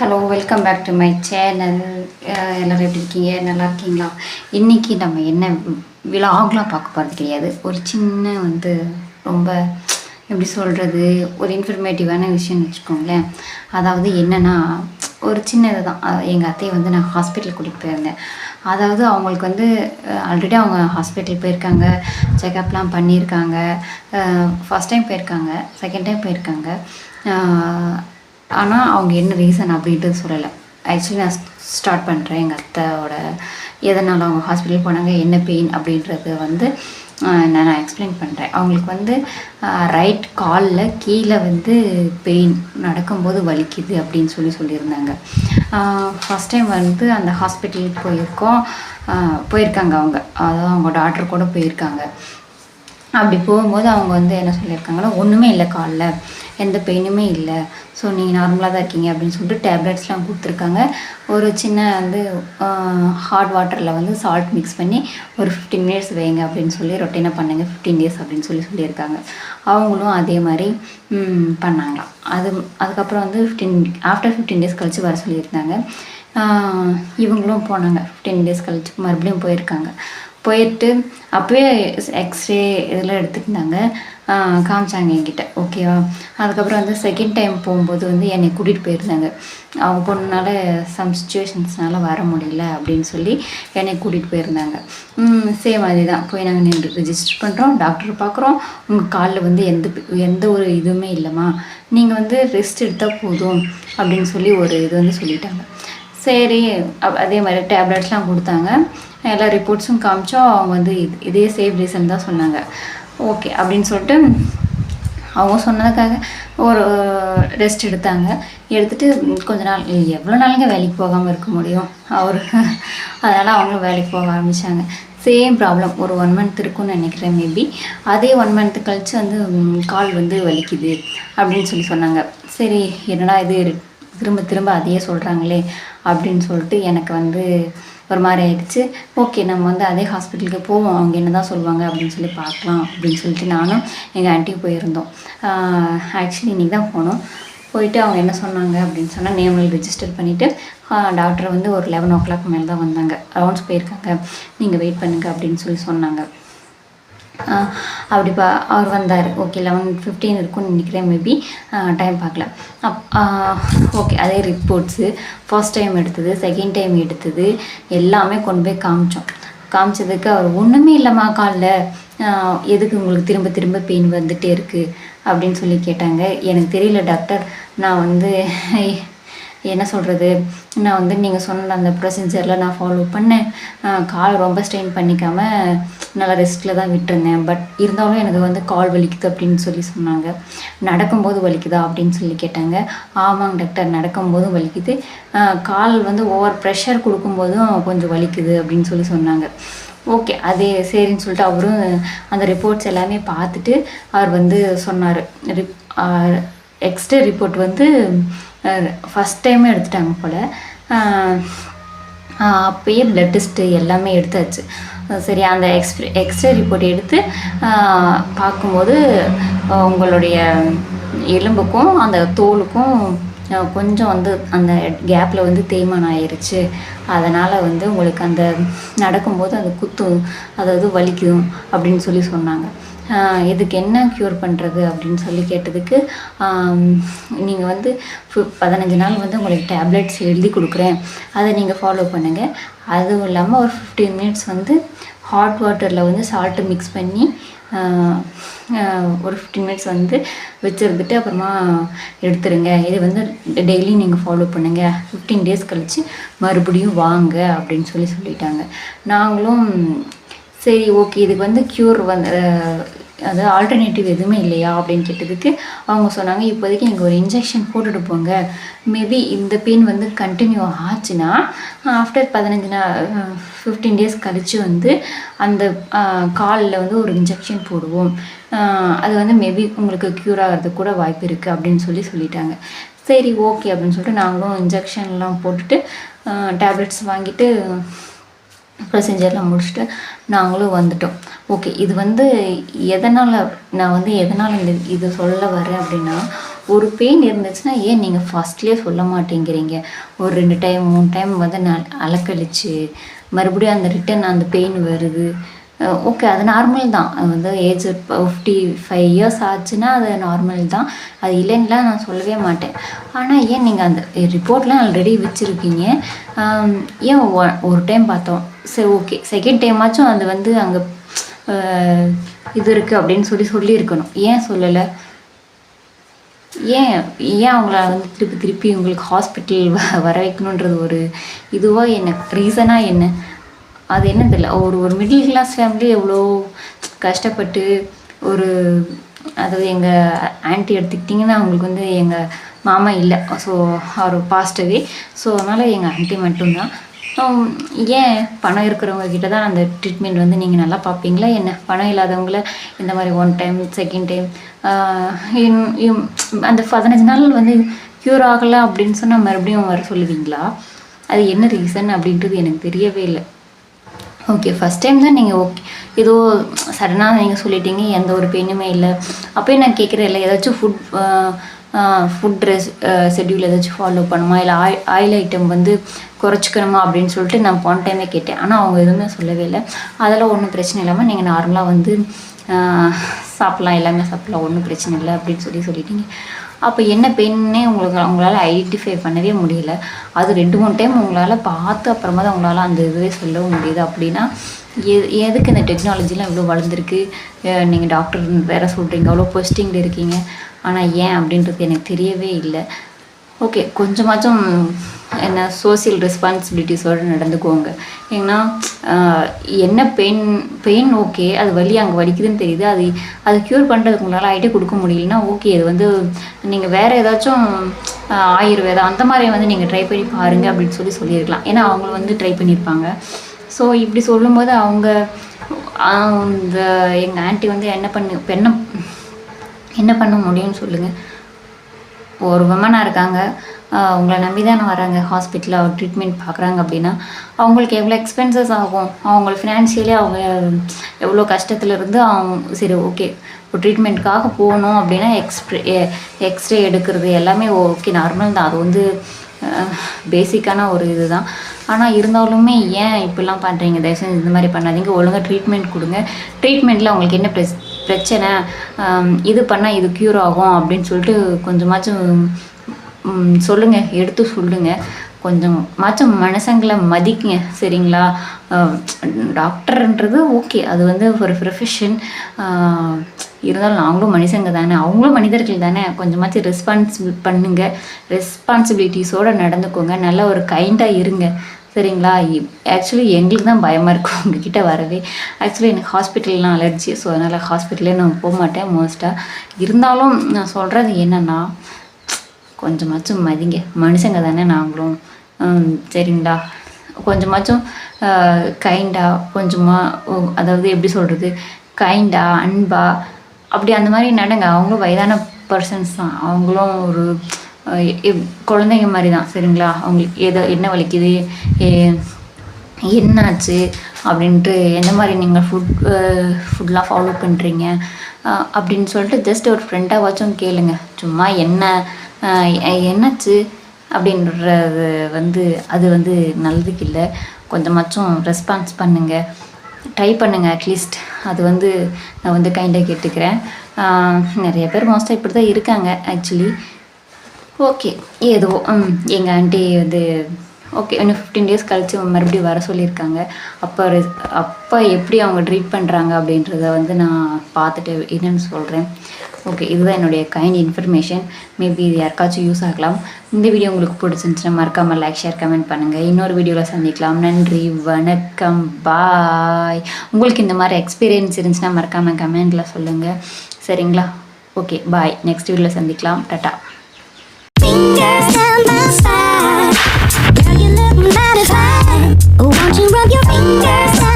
Hello welcome back to my channel எல்லோரும் எப்படி இருக்கீங்க? நல்லா இருக்கீங்களா? இன்றைக்கி நம்ம என்ன விலாக்லாம் பார்க்க போகிறது கிடையாது. ஒரு சின்ன வந்து ரொம்ப எப்படி சொல்கிறது ஒரு இன்ஃபர்மேட்டிவான விஷயம்னு வச்சுக்கோங்களேன். அதாவது என்னென்னா ஒரு சின்ன இதுதான் எங்கள் அத்தையை வந்து நான் ஹாஸ்பிட்டல் கூட்டிகிட்டு போயிருந்தேன். அதாவது அவங்களுக்கு வந்து ஆல்ரெடி அவங்க ஹாஸ்பிட்டல் போயிருக்காங்க. செக்கப்லாம் பண்ணியிருக்காங்க. ஃபஸ்ட் டைம் போயிருக்காங்க. செகண்ட் டைம் போயிருக்காங்க. ஆனால் அவங்க என்ன ரீசன் அப்படின்றது சொல்லலை. ஆக்சுவலி நான் ஸ்டார்ட் பண்ணுறேன் எங்கள் அத்தையோட. எதனால் அவங்க ஹாஸ்பிட்டல் போனாங்க என்ன பெயின் அப்படின்றது வந்து நான் நான் எக்ஸ்பிளைன் பண்ணுறேன் அவங்களுக்கு வந்து ரைட் காலில் கீழே வந்து பெயின் நடக்கும்போது வலிக்குது அப்படின்னு சொல்லி சொல்லியிருந்தாங்க. ஃபஸ்ட் டைம் வந்து அந்த ஹாஸ்பிட்டலுக்கு போயிருக்கோம். போயிருக்காங்க அவங்க. அதாவது அவங்க டாக்டர் கூட போயிருக்காங்க. அப்படி போகும்போது அவங்க வந்து என்ன சொல்லியிருக்காங்கன்னா ஒன்றுமே இல்லை காலில் எந்த பெயினுமே இல்லை. ஸோ நீங்கள் நார்மலாக தான் இருக்கீங்க அப்படின்னு சொல்லிட்டு டேப்லெட்ஸ்லாம் கொடுத்துருக்காங்க. ஒரு சின்ன வந்து ஹாட் வாட்டரில் வந்து சால்ட் மிக்ஸ் பண்ணி ஒரு ஃபிஃப்டீன் மினிட்ஸ் வைங்க அப்படின்னு சொல்லி ரொட்டீனாக பண்ணுங்க. ஃபிஃப்டீன் டேஸ் அப்படின்னு சொல்லி சொல்லியிருக்காங்க. அவங்களும் அதே மாதிரி பண்ணாங்களாம். அது அதுக்கப்புறம் வந்து ஃபிஃப்டீன் ஆஃப்டர் ஃபிஃப்டீன் டேஸ் கழித்து வர சொல்லியிருந்தாங்க. இவங்களும் போனாங்க. ஃபிஃப்டீன் டேஸ் கழித்து மறுபடியும் போயிருக்காங்க. போயிட்டு அப்போயே எக்ஸ்ரே இதெல்லாம் எடுத்துக்கினாங்க காமிச்சாங்க என்கிட்ட. ஓகேவா? அதுக்கப்புறம் வந்து செகண்ட் டைம் போகும்போது வந்து என்னை கூட்டிகிட்டு போயிருந்தாங்க. அவங்க பொண்ணுனால சம் சுச்சுவேஷன்ஸ்னால வர முடியல அப்படின்னு சொல்லி என்னை கூட்டிகிட்டு போயிருந்தாங்க. சேம் அதே தான் போய் நாங்கள் நின்று ரிஜிஸ்டர் பண்ணுறோம் டாக்டர் பார்க்குறோம் உங்கள் காலில் வந்து எந்த எந்த ஒரு இதுவுமே இல்லைம்மா. நீங்கள் வந்து ரெஸ்ட் எடுத்தால் போதும் அப்படின்னு சொல்லி ஒரு இது வந்து சொல்லிட்டாங்க. சரி அதே மாதிரி டேப்லெட்ஸ்லாம் கொடுத்தாங்க. எல்லா ரிப்போர்ட்ஸும் காமிச்சோம் அவங்க வந்து இது இதே சேஃப் ரீசன் தான் சொன்னாங்க. ஓகே அப்படின்னு சொல்லிட்டு அவங்க சொன்னதுக்காக ஒரு ரெஸ்ட் எடுத்தாங்க. எடுத்துகிட்டு கொஞ்ச நாள் எவ்வளோ நாளுங்க வேலைக்கு போகாமல் இருக்க முடியும்? அவர் அதனால் அவங்களும் வேலைக்கு போக ஆரம்பித்தாங்க சேம் ப்ராப்ளம் ஒரு ஒன் மந்த் இருக்கும்னு நினைக்கிறேன் மேபி அதே ஒன் மந்த் கழித்து வந்து கால் வந்து வலிக்குது அப்படின்னு சொல்லி சொன்னாங்க. சரி என்னடா இது திரும்ப திரும்ப அதையே சொல்கிறாங்களே அப்படின்னு சொல்லிட்டு எனக்கு வந்து ஒரு மாதிரி ஆயிடுச்சு. ஓகே நம்ம வந்து அதே ஹாஸ்பிட்டலுக்கு போவோம். அவங்க என்ன தான் சொல்லுவாங்க அப்படின்னு சொல்லி பார்க்கலாம் அப்படின்னு சொல்லிட்டு நானும் எங்கள் ஆண்டியும் போயிருந்தோம். ஆக்சுவலி இன்றைக்கி தான் போனோம். போயிட்டு அவங்க என்ன சொன்னாங்க அப்படின்னு சொன்னால் நேமில் ரிஜிஸ்டர் பண்ணிவிட்டு டாக்டர் வந்து ஒரு லெவன் ஓ கிளாக் மேலே தான் வந்தாங்க. ரவுண்ட்ஸ் போயிருக்காங்க. நீங்கள் வெயிட் பண்ணுங்கள் அப்படின்னு சொல்லி சொன்னாங்க. அப்படி பா அவர் வந்தார். ஓகே லெவன் ஃபிஃப்டீன் இருக்கும்னு நினைக்கிறேன் மேபி டைம் பார்க்கல. அப் ஓகே அதே ரிப்போர்ட்ஸு ஃபர்ஸ்ட் டைம் எடுத்தது செகண்ட் டைம் எடுத்தது எல்லாமே கொண்டு போய் காமிச்சோம். காமிச்சதுக்கு அவர் ஒன்றுமே இல்லைம்மா காலில். எதுக்கு உங்களுக்கு திரும்ப திரும்ப பெயின் வந்துகிட்டே இருக்குது அப்படின்னு சொல்லி கேட்டாங்க. எனக்கு தெரியல டாக்டர் நான் வந்து என்ன சொல்கிறது நான் வந்து நீங்கள் சொன்ன அந்த ப்ரொசீஜரில் நான் ஃபாலோ பண்ணேன். கால் ரொம்ப ஸ்ட்ரெயின் பண்ணிக்காமல் நல்லா ரெஸ்ட்டில் தான் விட்டுருந்தேன் பட் இருந்தாலும் எனக்கு வந்து கால் வலிக்குது அப்படின்னு சொல்லி சொன்னாங்க. நடக்கும்போது வலிக்குதா அப்படின்னு சொல்லி கேட்டாங்க. ஆமாங்க டாக்டர் நடக்கும்போதும் வலிக்குது. கால் வந்து ஓவர் ப்ரெஷர் கொடுக்கும்போதும் கொஞ்சம் வலிக்குது அப்படின்னு சொல்லி சொன்னாங்க. ஓகே அதே சரின்னு சொல்லிட்டு அவரும் அந்த ரிப்போர்ட்ஸ் எல்லாமே பார்த்துட்டு அவர் வந்து சொன்னார். ரிப் எக்ஸ்ரே ரிப்போர்ட் வந்து ஃபஸ்ட் டைமே எடுத்துட்டாங்க போல். அப்பயே ப்ளட் டெஸ்ட்டு எல்லாமே எடுத்தாச்சு. சரி அந்த எக்ஸ்ரே எக்ஸ்ரே ரிப்போர்ட் எடுத்து பார்க்கும்போது உங்களுடைய எலும்புக்கும் அந்த தோலுக்கும் கொஞ்சம் வந்து அந்த கேப்பில் வந்து தேய்மானம் ஆயிடுச்சு அதனால் வந்து உங்களுக்கு அந்த நடக்கும்போது அது குத்தும் அதாவது வலிக்கும் அப்படின்னு சொல்லி சொன்னாங்க. இதுக்கு என்ன க்யூர் பண்ணுறது அப்படின்னு சொல்லி கேட்டதுக்கு நீங்கள் வந்து பதினஞ்சு நாள் வந்து உங்களுக்கு டேப்லெட்ஸ் எழுதி கொடுக்குறேன். அதை நீங்கள் ஃபாலோ பண்ணுங்கள் அதுவும் இல்லாமல் ஒரு ஃபிஃப்டீன் மினிட்ஸ் வந்து ஹாட் வாட்டரில் வந்து சால்ட்டு மிக்ஸ் பண்ணி ஒரு ஃபிஃப்டீன் மினிட்ஸ் வந்து வச்சுருந்துட்டு அப்புறமா எடுத்துருங்க. இது வந்து டெய்லி நீங்கள் ஃபாலோ பண்ணுங்கள் ஃபிஃப்டீன் டேஸ் கழித்து மறுபடியும் வாங்க அப்படின்னு சொல்லி சொல்லிட்டாங்க. நாங்களும் சரி ஓகே இதுக்கு வந்து க்யூர் வந்து அதாவது ஆல்டர்னேட்டிவ் எதுவுமே இல்லையா அப்படின்னு கேட்டதுக்கு அவங்க சொன்னாங்க இப்போதைக்கு நீங்கள் ஒரு இன்ஜெக்ஷன் போட்டுட்டு போங்க. மேபி இந்த பெயின் வந்து கண்டினியூ ஆச்சுன்னா ஆஃப்டர் பதினஞ்சு நாள் ஃபிஃப்டீன் டேஸ் கழித்து வந்து அந்த காலில் வந்து ஒரு இன்ஜெக்ஷன் போடுவோம். அது வந்து மேபி உங்களுக்கு க்யூர் ஆகிறதுக்கு கூட வாய்ப்பு இருக்குது அப்படின்னு சொல்லி சொல்லிட்டாங்க. சரி ஓகே அப்படின்னு சொல்லிட்டு நாங்களும் இன்ஜெக்ஷன்லாம் போட்டுட்டு டேப்லெட்ஸ் வாங்கிட்டு ப்ரொசீஜர்லாம் முடிச்சுட்டு நாங்களும் வந்துட்டோம். ஓகே இது வந்து எதனால் நான் வந்து எதனால் இந்த இது சொல்ல வரேன் அப்படின்னா ஒரு பெயின் இருந்துச்சுன்னா ஏன் நீங்கள் ஃபஸ்ட்லேயே சொல்ல மாட்டேங்கிறீங்க? ஒரு ரெண்டு டைம் மூணு டைம் வந்து நான் அலக்கழிச்சு மறுபடியும் அந்த ரிட்டன் அந்த பெயின் வருது. ஓகே அது நார்மல் தான். வந்து ஏஜ் ஃபிஃப்டி ஃபைவ் இயர்ஸ் ஆச்சுன்னா அது நார்மல் தான். அது இல்லைன்னுலாம் நான் சொல்லவே மாட்டேன். ஆனால் ஏன் நீங்கள் அந்த ரிப்போர்ட்லாம் ஆல்ரெடி வச்சுருக்கீங்க? ஏன் ஒரு டைம் பார்த்தோம். சரி ஓகே செகண்ட் டைமாச்சும் அது வந்து அங்கே இது இருக்குது அப்படின்னு சொல்லி சொல்லியிருக்கணும். ஏன் சொல்லலை? ஏன் ஏன் அவங்கள வந்து திருப்பி திருப்பி உங்களுக்கு ஹாஸ்பிட்டல் வர வைக்கணுன்றது ஒரு இதுவாக என்ன? ரீசனாக என்ன? அது என்ன தெரியல. ஒரு ஒரு மிடில் கிளாஸ் ஃபேமிலி எவ்வளோ கஷ்டப்பட்டு ஒரு அதாவது எங்கள் ஆன்ட்டி எடுத்துக்கிட்டிங்கன்னா அவங்களுக்கு வந்து எங்கள் மாமா இல்லை. ஸோ அவர் பாஸ்டவே ஸோ அதனால் எங்கள் ஆண்டி மட்டும்தான். Um, ஏன் பணம் இருக்கிறவங்க கிட்ட தான் அந்த ட்ரீட்மெண்ட் வந்து நீங்கள் நல்லா பார்ப்பீங்களா? என்ன? பணம் இல்லாதவங்கள இந்த மாதிரி ஒன் டைம் செகண்ட் டைம் அந்த பதினஞ்சு நாள் வந்து க்யூர் ஆகலை அப்படின்னு சொன்னால் மறுபடியும் வர சொல்லுவீங்களா? அது என்ன ரீசன் அப்படின்றது எனக்கு தெரியவே இல்லை. ஓகே ஃபஸ்ட் டைம் தான் நீங்கள் ஓகே ஏதோ சடனாக நீங்கள் சொல்லிட்டீங்க எந்த ஒரு பெயினுமே இல்லை. அப்போயே நான் கேட்குறேன் இல்லை ஏதாச்சும் ஃபுட் ஃபுட் ட்ரெஸ் ஷெட்யூல் ஏதாச்சும் ஃபாலோ பண்ணுமா? இல்லை ஆயில் ஆயில் ஐட்டம் வந்து குறைச்சிக்கணுமா அப்படின்னு சொல்லிட்டு நான் போன டைமே கேட்டேன். ஆனால் அவங்க எதுவுமே சொல்லவே இல்லை. அதெல்லாம் ஒன்றும் பிரச்சனை இல்லாமல் நீங்கள் நார்மலாக வந்து சாப்பிட்லாம் எல்லாமே சாப்பிட்லாம் ஒன்றும் பிரச்சனை இல்லை அப்படின்னு சொல்லி சொல்லிட்டீங்க. அப்போ என்ன பெயின்னே உங்களுக்கு அவங்களால ஐடென்டிஃபை பண்ணவே முடியல. அது ரெண்டு மூணு டைம் உங்களால் பார்த்து அப்புறமா தான் உங்களால் அந்த இதுவே சொல்லவும் முடியுது. அப்படின்னா எ எதுக்கு இந்த டெக்னாலஜிலாம் இவ்வளோ வளர்ந்துருக்கு? நீங்கள் டாக்டர் வேறு சொல்கிறீங்க அவ்வளோ போஸ்டிங்கில் இருக்கீங்க. ஆனால் ஏன் அப்படின்றது எனக்கு தெரியவே இல்லை. ஓகே கொஞ்சமாச்சும் என்ன சோசியல் ரெஸ்பான்சிபிலிட்டிஸோடு நடந்துக்கோங்க. ஏன்னா என்ன பெயின் பெயின் ஓகே அது வலி அங்கே வலிக்குதுன்னு தெரியுது. அது அது க்யூர் பண்ணுறதுக்கு உங்களால் ஐடியா கொடுக்க முடியலன்னா ஓகே அது வந்து நீங்கள் வேறு ஏதாச்சும் ஆயுர்வேதம் அந்த மாதிரி வந்து நீங்கள் ட்ரை பண்ணி பாருங்கள் அப்படின்னு சொல்லி சொல்லியிருக்கலாம். ஏன்னா அவங்களும் வந்து ட்ரை பண்ணியிருப்பாங்க. ஸோ இப்படி சொல்லும்போது அவங்க இந்த எங்கள் ஆண்டி வந்து என்ன பண்ணி என்ன என்ன பண்ண முடியும்னு சொல்லுங்கள் ஒரு விமனாக இருக்காங்க. உங்களை நம்பி தானே வராங்க ஹாஸ்பிட்டலில் ட்ரீட்மெண்ட் பார்க்குறாங்க அப்படின்னா அவங்களுக்கு எவ்வளோ எக்ஸ்பென்சஸ் ஆகும்? அவங்க ஃபினான்ஷியலி அவங்க எவ்வளோ கஷ்டத்தில் இருந்து அவங்க சரி ஓகே இப்போ ட்ரீட்மெண்ட்காக போகணும் அப்படின்னா எக்ஸ்ப்ரே எக்ஸ்ரே எடுக்கிறது எல்லாமே ஓகே நார்மல் தான். அது வந்து பேசிக்கான ஒரு இதுதான். ஆனால் இருந்தாலுமே ஏன் இப்படிலாம் பண்ணுறீங்க தயவுசெய்து இந்த மாதிரி பண்ணாதீங்க. ஒழுங்காக ட்ரீட்மெண்ட் கொடுங்க. ட்ரீட்மெண்ட்டில் அவங்களுக்கு என்ன பிரச் பிரச்சனை இது பண்ணால் இது க்யூர் ஆகும் அப்படின்னு சொல்லிட்டு கொஞ்சமாச்சும் சொல்லுங்கள் எடுத்து சொல்லுங்கள் கொஞ்சம் மாச்சும் மனுஷங்களை மதிக்குங்க சரிங்களா? டாக்டர்ன்றது ஓகே அது வந்து ஒரு ப்ரொஃபஷன் இருந்தாலும் நாங்களும் மனுஷங்க தானே அவங்களும் மனிதர்கள் தானே. கொஞ்சமாச்சும் ரெஸ்பான்சிபிள் பண்ணுங்கள் ரெஸ்பான்சிபிலிட்டிஸோடு நடந்துக்கோங்க நல்ல ஒரு கைண்டாக இருங்க. சரிங்களா? ஆக்சுவலி எங்களுக்கு தான் பயமாக இருக்கும். உங்ககிட்ட வரவே. ஆக்சுவலி எனக்கு ஹாஸ்பிட்டல்லாம் அலர்ஜி ஸோ அதனால் ஹாஸ்பிட்டலே நான் போக மாட்டேன் மோஸ்ட்டாக இருந்தாலும் நான் சொல்கிறது என்னென்னா கொஞ்சமாச்சும் மதிங்க. மனுஷங்க தானே நாங்களும். சரிங்களா? கொஞ்சமாச்சும் கைண்டாக கொஞ்சமாக அதாவது எப்படி சொல்கிறது கைண்டா அன்பா அப்படி அந்த மாதிரி நடங்க. அவங்களும் வயதான பர்சன்ஸ் தான். அவங்களும் ஒரு குழந்தைங்க மாதிரி தான் சரிங்களா? அவங்களுக்கு எதை என்ன வலிக்குது ஏ- என்னாச்சு அப்படின்ட்டு எந்த மாதிரி நீங்கள் ஃபுட் ஃபுட்லாம் ஃபாலோ பண்ணுறீங்க அப்படின்னு சொல்லிட்டு ஜஸ்ட் ஒரு ஃப்ரெண்டாவாச்சும் கேளுங்க. சும்மா என்ன என்னாச்சு அப்படின்றது வந்து அது வந்து நல்லதுக்கு இல்லை. கொஞ்சமாச்சும் ரெஸ்பான்ஸ் பண்ணுங்கள் ட்ரை பண்ணுங்கள் அட்லீஸ்ட் அது வந்து நான் வந்து கைண்டாக கேட்டுக்கிறேன். நிறைய பேர் மோஸ்ட்டாக இப்படி தான் இருக்காங்க ஆக்சுவலி ஓகே ஏதோ ம் எங்கள் ஆண்டி வந்து ஓகே இன்னும் ஃபிஃப்டீன் டேஸ் கழிச்சு மறுபடியும் வர சொல்லியிருக்காங்க. அப்போ அப்போ எப்படி அவங்க ட்ரீட் பண்ணுறாங்க அப்படின்றத வந்து நான் பார்த்துட்டு என்னென்னு சொல்கிறேன் ஓகே இதுதான் என்னுடைய கைண்ட் இன்ஃபர்மேஷன் மேபி இது யாருக்காச்சும் யூஸ் ஆகலாம். இந்த வீடியோ உங்களுக்கு பிடிச்சிருந்துச்சுன்னா மறக்காமல் லைக் ஷேர் கமெண்ட் பண்ணுங்கள் இன்னொரு வீடியோவில் சந்திக்கலாம். நன்றி வணக்கம் பாய் உங்களுக்கு இந்த மாதிரி எக்ஸ்பீரியன்ஸ் இருந்துச்சுன்னா மறக்காமல் கமெண்டில் சொல்லுங்கள் சரிங்களா? ஓகே பாய் நெக்ஸ்ட் வீடியோவில் சந்திக்கலாம். Ta-ta Fingers down my spine. Girl, you look. Won't you rub your fingers